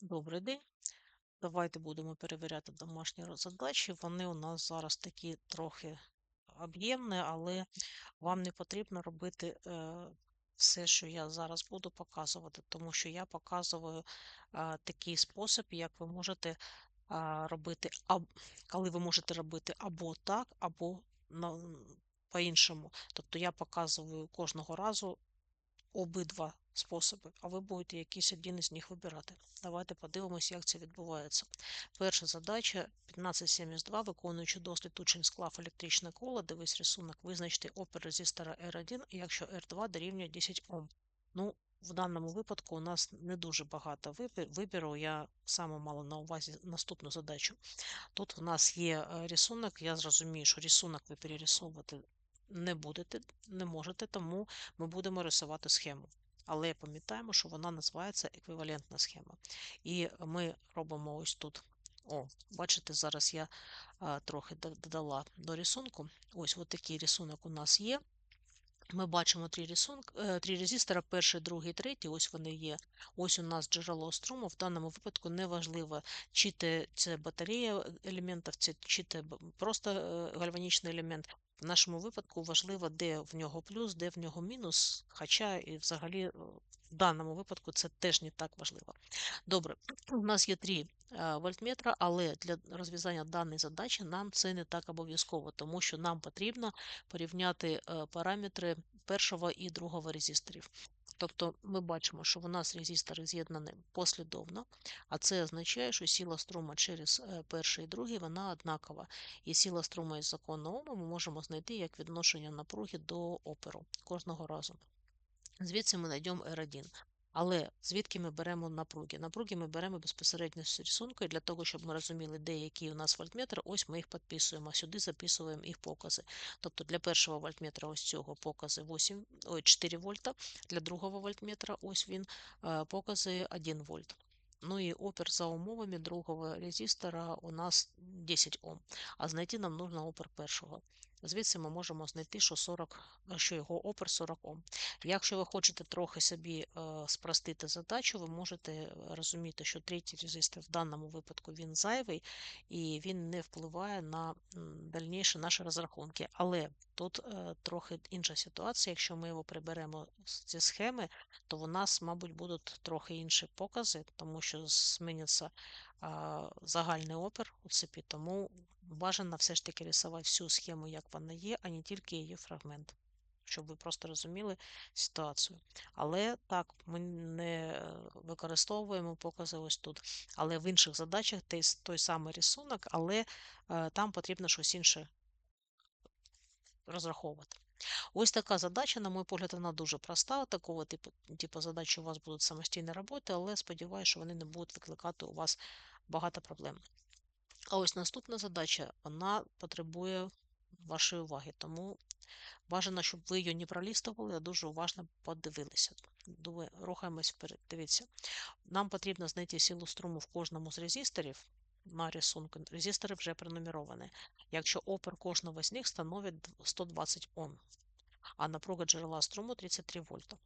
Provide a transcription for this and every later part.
Добрий день. Давайте будемо перевіряти домашні задачі. Вони у нас зараз такі трохи об'ємні, але вам не потрібно робити е, все, що я зараз буду показувати, тому що я показую е, такий спосіб, як ви можете робити, коли ви можете робити або так, або по-іншому. Тобто я показую кожного разу обидва способи, а ви будете якийсь один із них вибирати. Давайте подивимось, як це відбувається. Перша задача 1572, виконуючи дослід учень склав електричне коло, дивись рисунок, визначте опір резистора R1, якщо R2 дорівнює 10 Ом. Ну, в даному випадку у нас не дуже багато вибіру, я саме мала на увазі наступну задачу. Тут у нас є е, рисунок, я зрозумію, що рисунок ви перерисовувати не будете, не можете, тому ми будемо рисувати схему. Але пам'ятаємо, що вона називається еквівалентна схема. І ми робимо ось тут. О, бачите, зараз я а, трохи додала до рисунку. Ось от такий рисунок у нас є. Ми бачимо три рисунки, е, три резистора, перший, другий, третій. Ось вони є. Ось у нас джерело струму. В даному випадку неважливо, чи це батарея елементів, чи це просто е, гальванічний елемент. В нашому випадку важливо, де в нього плюс, де в нього мінус. Хоча і взагалі е, в даному випадку це теж не так важливо. Добре, у нас є три вольтметра, але для розв'язання даної задачі нам це не так обов'язково, тому що нам потрібно порівняти параметри першого і другого резисторів. Тобто ми бачимо, що у нас резистори з'єднані послідовно, а це означає, що сила струму через перший і другий вона однакова. І сила струма із закону Ома ми можемо знайти як відношення напруги до оперу кожного разу. Звідси ми знайдемо R1. Але звідки ми беремо напруги? Напруги ми беремо безпосередньо з рисунку, і для того, щоб ми розуміли, де які у нас вольтметри, ось ми їх підписуємо, сюди записуємо їх покази. Тобто для першого вольтметра ось цього покази 8, ой, 4 вольта, для другого вольтметра ось він е, покази 1 вольт. Ну і опір за умовами другого резистора у нас 10 Ом, а знайти нам нужно опір першого. Звідси ми можемо знайти, що 40, що його опір 40 Ом. Якщо ви хочете трохи собі е, спростити задачу, ви можете розуміти, що третій резистор в даному випадку він зайвий і він не впливає на дальніші наші розрахунки. Але тут е, трохи інша ситуація. Якщо ми його приберемо з цієї схеми, то в нас, мабуть, будуть трохи інші покази, тому що зміниться загальний опір у цепі, тому бажано все ж таки рисувати всю схему, як вона є, а не тільки її фрагмент щоб ви просто розуміли ситуацію. Але так, ми не використовуємо покази ось тут. Але в інших задачах той, самий рисунок, але е, там потрібно щось інше розраховувати. Ось така задача, на мой погляд, вона дуже проста. Такого типу типу задач у вас будуть самостійні роботи, але сподіваюся, що вони не будуть викликати у вас багато проблем. А ось наступна задача, вона потребує вашої уваги, тому Бажано, щоб ви її не пролістували, а дуже уважно подивилися. Рухаємось вперед. Дивіться, нам потрібно знайти силу струму в кожному з резисторів. На рисунку резистори вже пронумеровані. Якщо опір кожного з них становить 120 Ом, а напруга джерела струму 33 вольта.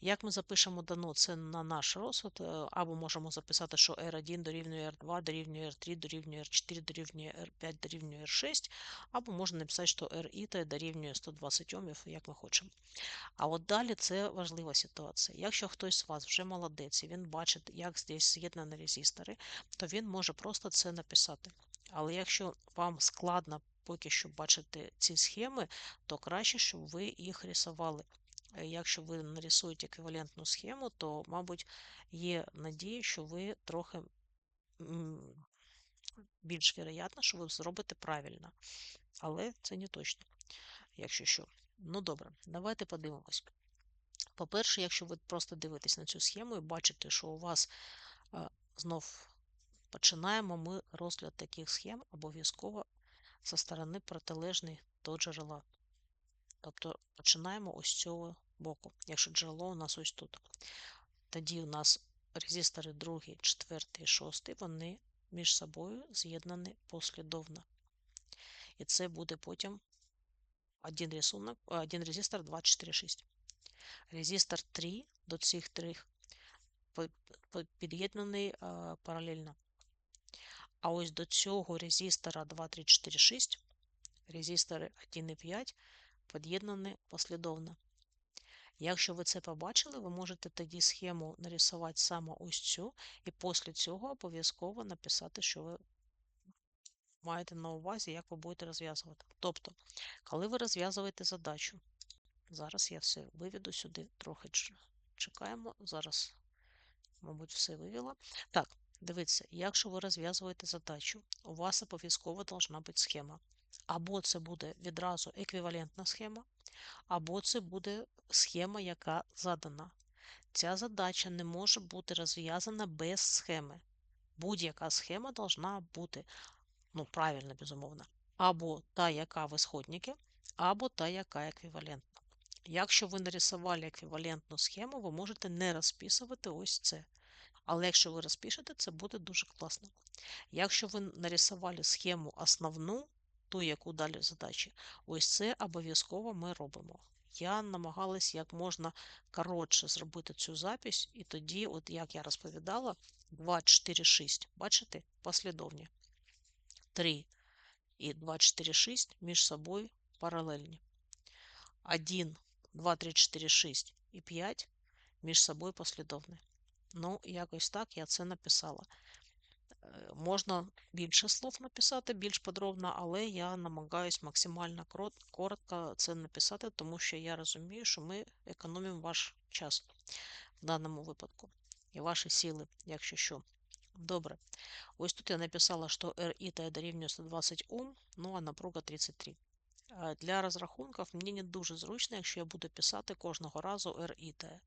Як ми запишемо дано це на наш розсуд, е, або можемо записати, що R1 дорівнює R2, дорівнює R3, дорівнює R4, дорівнює R5, дорівнює R6, або можна написати, що RI дорівнює 120 Омів, як ми хочемо. А от далі це важлива ситуація. Якщо хтось з вас вже молодець, і він бачить, як здесь з'єднані резистори, то він може просто це написати. Але якщо вам складно поки що бачити ці схеми, то краще, щоб ви їх рисували. Е, якщо ви нарисуєте еквівалентну схему, то, мабуть, є надія, що ви трохи більш вероятно, що ви зробите правильно. Але це не точно, якщо що. Ну добре, давайте подивимось. По-перше, якщо ви просто дивитесь на цю схему і бачите, що у вас знов починаємо ми розгляд таких схем обов'язково зі сторони протилежної до джерела. Тобто починаємо ось цього боку, якщо джерело у нас ось тут. Тоді у нас резистори 2, 4, 6, вони між собою з'єднані послідовно. І це буде потім один рисунок, один резистор 2, 4, 6. Резистор 3 до цих трьох під'єднаний паралельно. А ось до цього резистора 2, 3, 4, 6, резистори 1 і 5 під'єднані послідовно. Якщо ви це побачили, ви можете тоді схему нарисувати саме ось цю, і після цього обов'язково написати, що ви маєте на увазі, як ви будете розв'язувати. Тобто, коли ви розв'язуєте задачу, зараз я все виведу сюди, трохи чекаємо. Зараз, мабуть, все вивела. Так, дивіться, якщо ви розв'язуєте задачу, у вас обов'язково должна бути схема. Або це буде відразу еквівалентна схема, або це буде схема, яка задана. Ця задача не може бути розв'язана без схеми. Будь-яка схема должна бути, ну, правильно, безумовно, або та, яка в ісходники, або та, яка еквівалентна. Якщо ви нарисували еквівалентну схему, ви можете не розписувати ось це. Але якщо ви розпишете, це буде дуже класно. Якщо ви нарисували схему основну, ту, яку далі задачі, ось це обов'язково ми робимо. Я намагалась як можна коротше зробити цю запись, і тоді, от як я розповідала, 2, 4, 6. Бачите? Послідовні. 3 і 2, 4, 6 між собою паралельні. 1, 2, 3, 4, 6 і 5 між собою послідовні. Ну, якось так я це написала. Е, можна більше слов написати, більш подробно, але я намагаюсь максимально коротко це написати, тому що я розумію, що ми економимо ваш час в даному випадку і ваші сили, якщо що. Добре. Ось тут я написала, що RI дорівнює 120 Ом, ну а напруга 33. Для розрахунків мені не дуже зручно, якщо я буду писати кожного разу RIT.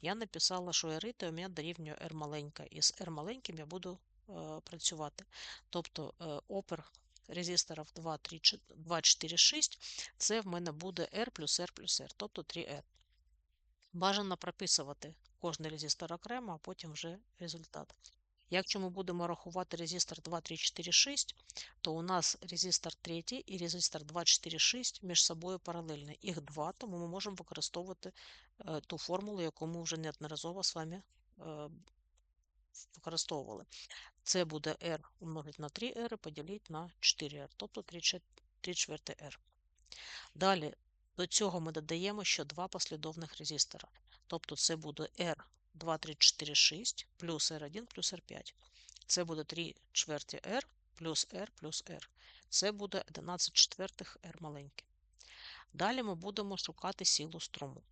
Я написала, що RIT у мене дорівнює R маленька, і з R маленьким я буду е, працювати. Тобто е, опер резисторів 2, 3, 2, 4, 6, це в мене буде R плюс R плюс R, тобто 3R. Бажано прописувати кожний резистор окремо, а потім вже результат. Якщо ми будемо рахувати резистор 2, 3, 4, 6, то у нас резистор 3 і резистор 2, 4, 6 між собою паралельні. Їх два, тому ми можемо використовувати е, ту формулу, яку ми вже неодноразово з вами е, використовували. Це буде R умножити на 3R і поділити на 4R, тобто 3 чверти R. Далі до цього ми додаємо ще два послідовних резистора. Тобто це буде R 2, 3, 4, 6 плюс R1 плюс R5. Це буде 3 чверті R плюс R плюс R. Це буде 11 четвертих R маленьке. Далі ми будемо шукати силу струму.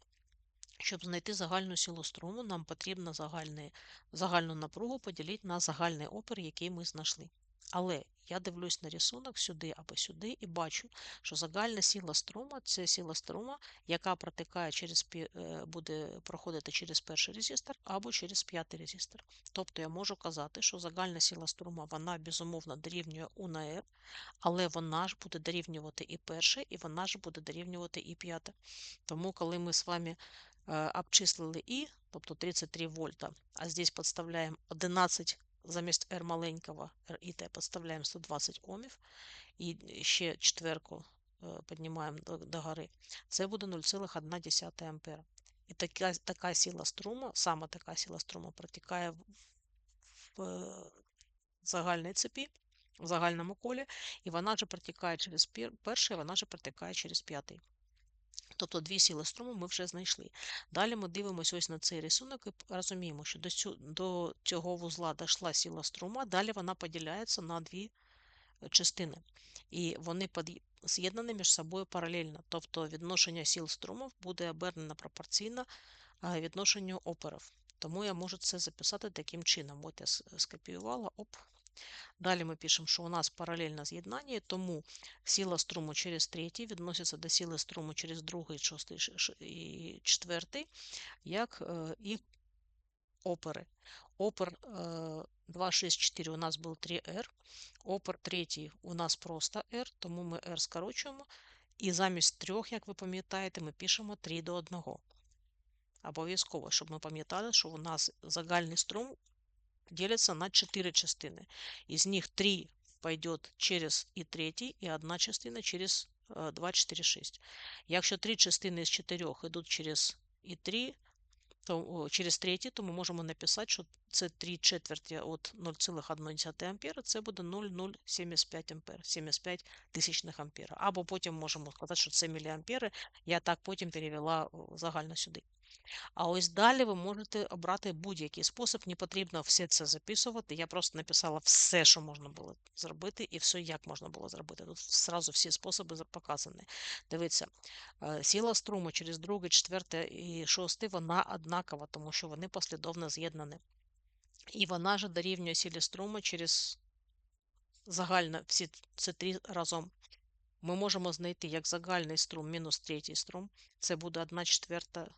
Щоб знайти загальну силу струму, нам потрібно загальний, загальну напругу поділити на загальний опір, який ми знайшли. Але я дивлюсь на рисунок сюди або сюди і бачу, що загальна сила струма це сила струма, яка протикає через е, буде проходити через перший резистор або через п'ятий резистор. Тобто я можу казати, що загальна сила струма вона безумовно дорівнює У на R, але вона ж буде дорівнювати і перше, і вона ж буде дорівнювати і п'яте. Тому, коли ми з вами обчислили І, тобто 33 вольта, а здесь підставляємо 11 замість R маленького RIT підставляємо 120 Омів і ще четверку э, піднімаємо до, до гори, це буде 0,1 ампера. І така така сила струму, саме така сила струму протікає в, в загальній цепі, в загальному колі, і вона же протікає через перший, вона же протікає через п'ятий. Тобто дві сили струму ми вже знайшли. Далі ми дивимося ось на цей рисунок і розуміємо, що до цього, до цього вузла дійшла сила струма, далі вона поділяється на дві е, частини. І вони з'єднані між собою паралельно. Тобто відношення сил струмів буде обернено пропорційно відношенню оперів. Тому я можу це записати таким чином. От я скопіювала, оп, Далі ми пишемо, що у нас паралельне з'єднання, тому сила струму через третій відноситься до сили струму через другий, шостий і четвертий, як і опери. Опер 264 у нас був 3R, опер 3 у нас просто R, тому ми R скорочуємо. І замість трьох, як ви пам'ятаєте, ми пишемо 3 до 1. Обов'язково, щоб ми пам'ятали, що у нас загальний струм делятся на 4 частины. Из них 3 пойдет через і 3, і одна частина через 2, 4, 6. Якщо 3 частини з 4 йдуть через і 3, то, через третій, то ми можемо написати, що це 3 четверті от 0,1 ампера, це буде 0,075 ампер, 75 тисячних ампера. Або потім можемо сказати, що це міліампери, я так потім перевела загально сюди. А ось далі ви можете обрати будь-який спосіб, не потрібно все це записувати. Я просто написала все, що можна було зробити, і все, як можна було зробити. Тут зразу всі способи показані. Дивіться, е, сила струму через другий, четвертий і шостий, вона однакова, тому що вони послідовно з'єднані. І вона ж дорівнює силі струму через загально всі ці три разом. Ми можемо знайти як загальний струм мінус третій струм. Це буде 1 четверта.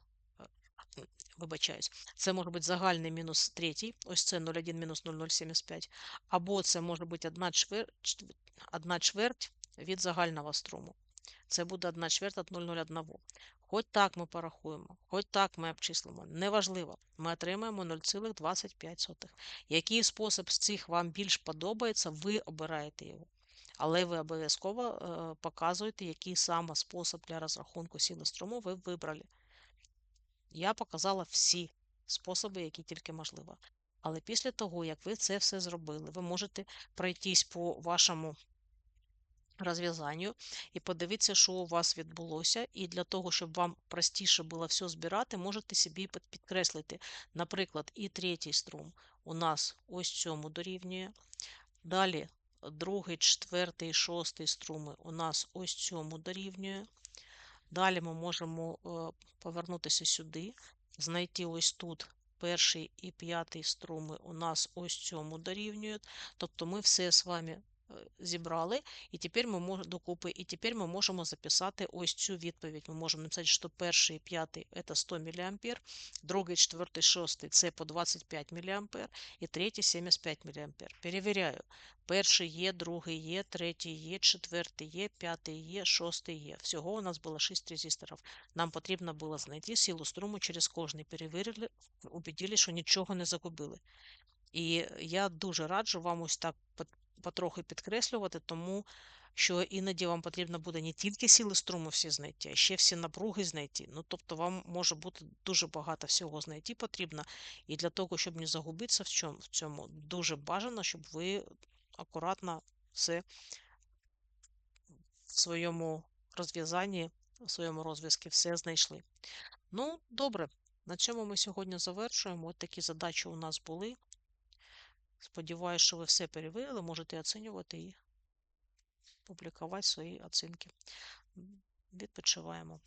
Вибачаюсь, це може бути загальний мінус третій, ось це 0,1 мінус 0,075, або це може бути 1 чверть, 1 чверть від загального струму. Це буде 1 чверть від 0,01. Хоч так ми порахуємо, хоч так ми обчислимо. Неважливо, ми отримаємо 0,25. Який спосіб з цих вам більш подобається, ви обираєте його. Але ви обов'язково е, показуєте, який саме спосіб для розрахунку сили струму ви вибрали. Я показала всі способи, які тільки можливо. Але після того, як ви це все зробили, ви можете пройтись по вашому розв'язанню і подивитися, що у вас відбулося. І для того, щоб вам простіше було все збирати, можете собі підкреслити. Наприклад, і третій струм у нас ось цьому дорівнює. Далі другий, четвертий, шостий струми у нас ось цьому дорівнює. Далі ми можемо е, повернутися сюди, знайти ось тут перший і п'ятий струми у нас ось цьому дорівнюють. Тобто ми все з вами зібрали, і тепер ми можемо докупи, і тепер ми можемо записати ось цю відповідь. Ми можемо написати, що перший і п'ятий це 100 мА, другий, четвертий, шостий це по 25 мА, і третій 75 мА. Перевіряю. Перший є, другий є, третій є, четвертий є, п'ятий є, шостий є. Всього у нас було 6 резисторів. Нам потрібно було знайти силу струму через кожний. Перевірили, убедили, що нічого не загубили. І я дуже раджу вам ось так потрохи підкреслювати, тому що іноді вам потрібно буде не тільки сили струму всі знайти, а ще всі напруги знайти. Ну, тобто вам може бути дуже багато всього знайти потрібно. І для того, щоб не загубитися в цьому, дуже бажано, щоб ви акуратно все в своєму розв'язанні, в своєму розв'язку все знайшли. Ну, добре, на цьому ми сьогодні завершуємо. От такі задачі у нас були. Сподіваюсь, що ви все перевірили, можете оцінювати і публікувати свої оцінки. Відпочиваємо.